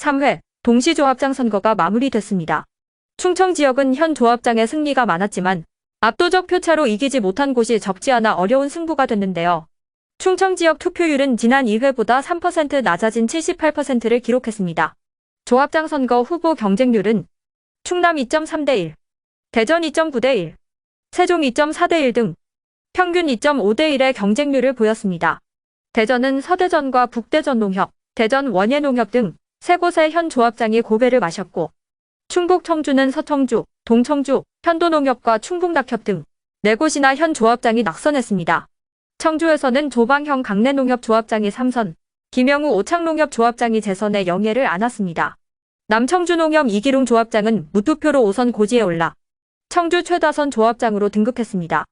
3회 동시조합장 선거가 마무리됐습니다. 충청 지역은 현 조합장의 승리가 많았지만 압도적 표차로 이기지 못한 곳이 적지 않아 어려운 승부가 됐는데요. 충청 지역 투표율은 지난 2회보다 3% 낮아진 78%를 기록했습니다. 조합장 선거 후보 경쟁률은 충남 2.3대 1, 대전 2.9대 1, 세종 2.4대 1 등 평균 2.5대 1의 경쟁률을 보였습니다. 대전은 서대전과 북대전 농협, 대전 원예 농협 등 세 곳의 현 조합장이 고배를 마셨고 충북 청주는 서청주, 동청주, 현도농협과 충북낙협 등 네 곳이나 현 조합장이 낙선했습니다. 청주에서는 조방형 강내농협 조합장이 3선, 김영우 오창농협 조합장이 재선에 영예를 안았습니다. 남청주농협 이기룡 조합장은 무투표로 5선 고지에 올라 청주 최다선 조합장으로 등극했습니다.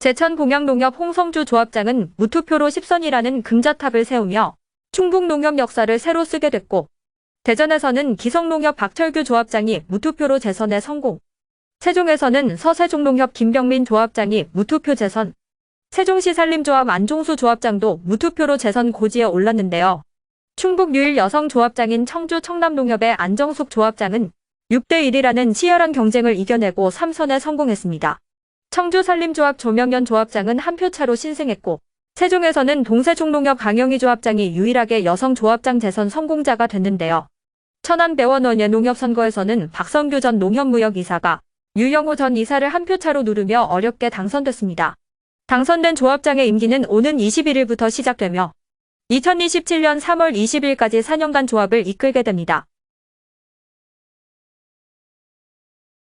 제천 봉양농협 홍성주 조합장은 무투표로 10선이라는 금자탑을 세우며 충북농협 역사를 새로 쓰게 됐고 대전에서는 기성농협 박철규 조합장이 무투표로 재선에 성공. 세종에서는 서세종농협 김병민 조합장이 무투표 재선. 세종시 산림조합 안종수 조합장도 무투표로 재선 고지에 올랐는데요. 충북 유일 여성 조합장인 청주 청남농협의 안정숙 조합장은 6대1이라는 치열한 경쟁을 이겨내고 3선에 성공했습니다. 청주 산림조합 조명현 조합장은 한 표 차로 신승했고 세종에서는 동세종농협 강영희 조합장이 유일하게 여성 조합장 재선 성공자가 됐는데요. 천안 배원원예 농협 선거에서는 박성규 전 농협무역 이사가 유영호 전 이사를 한 표 차로 누르며 어렵게 당선됐습니다. 당선된 조합장의 임기는 오는 21일부터 시작되며 2027년 3월 20일까지 4년간 조합을 이끌게 됩니다.